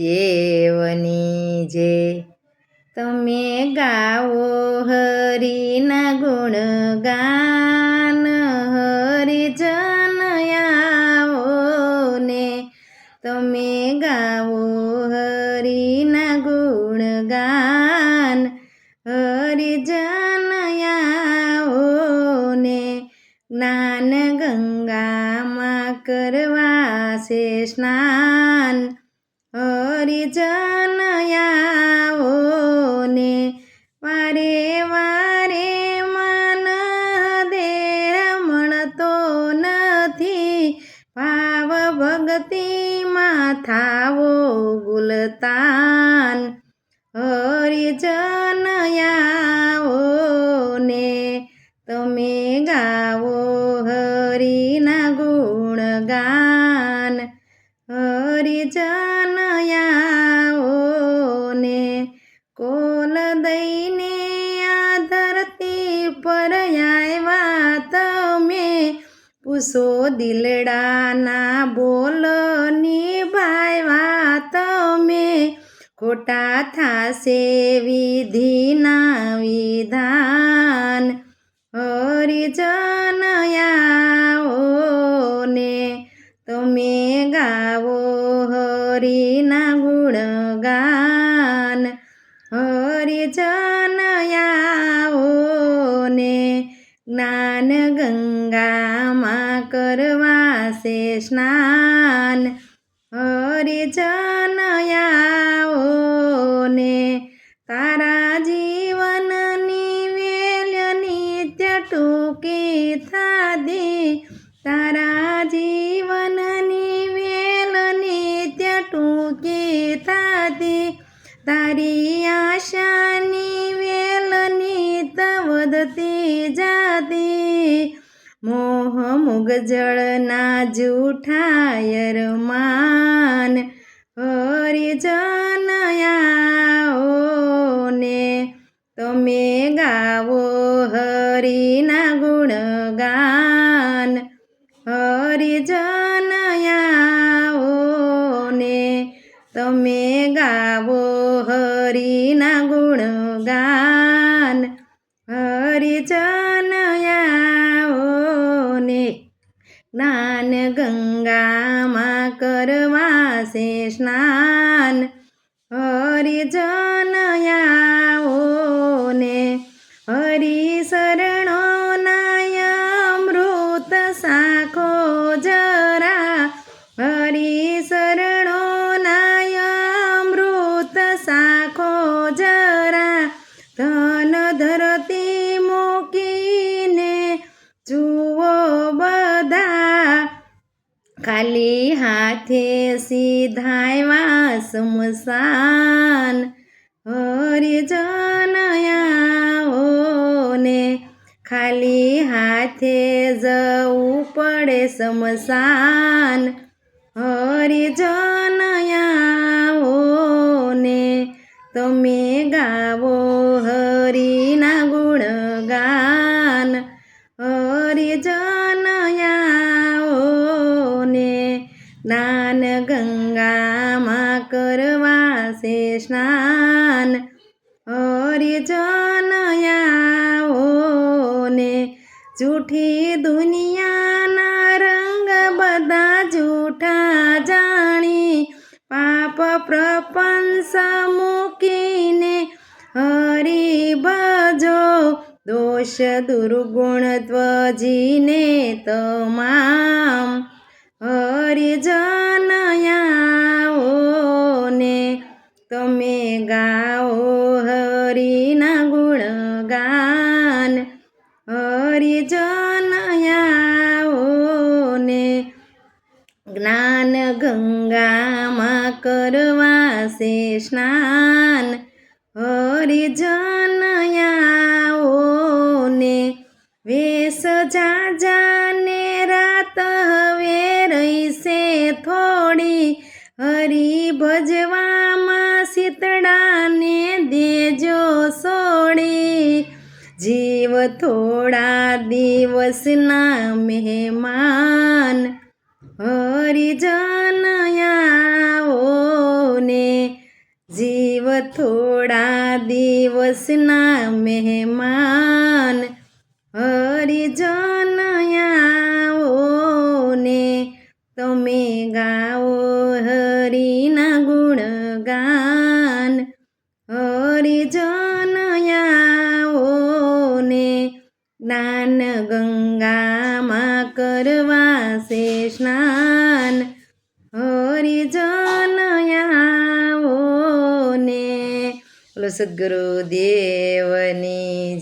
દેવની જે તમે ગાવો હરિના ગુણ ગાન, હરિજન આવો ને તમે ગાવો હરિના ગુણ ગાન, હરિજન આવો ને જ્ઞાન ગંગામાં કરવા છે સ્નાન. ને વારે વારે મન દેહ મળતો નથી ભાવ ભક્તિમાં થાવો ગુલતાન હરિજન આવો ને તમે ગાવો હરિના ગુણ ગાન હરિજન કોલ દઈને આ ધરતી પર આવ્યા તમે પૂછો દિલડાના બોલ નિભાવ્યા તમે ખોટા થાશે વિધિના વિધાન. હરિજન હરિજન જ્ઞાન ગંગામાં કરવા સે સ્નાન. હરિજનયાઓને આવો વધતી જાતી. મોહ મુગજળના જૂઠાયર માન. હરિજનયાઓને તમે ગાવો હરિના જ્ઞાન ખાલી હાથે સીધાયવા સમસાન હરિજન આવો ને ખાલી હાથે જવું પડે સમસાન. હરિજન જ્ઞાન ગંગામાં કરવા છે સ્નાન. હરિજન આવો ને જૂઠી દુનિયાના રંગ બધા જૂઠા જાણી. પાપ પ્રપંચ મૂકીને હરી ભજો. દોષ દુર્ગુણ ત્વજીને તમામ. હરિજન હરિજન આવો ને જ્ઞાન ગંગામાં કરવા સે સ્નાન હરિજન થોડા દિવસના મહેમાન હરિજન આવો જીવ થોડા દિવસના મહેમાન હરિજન આવો ને તમે ગાઓ હરિના ગુણગાન હરિજન જ્ઞાન ગંગામાં કરવા સે સ્નાન. હરિજન આવો ને. સદગુરુ દેવની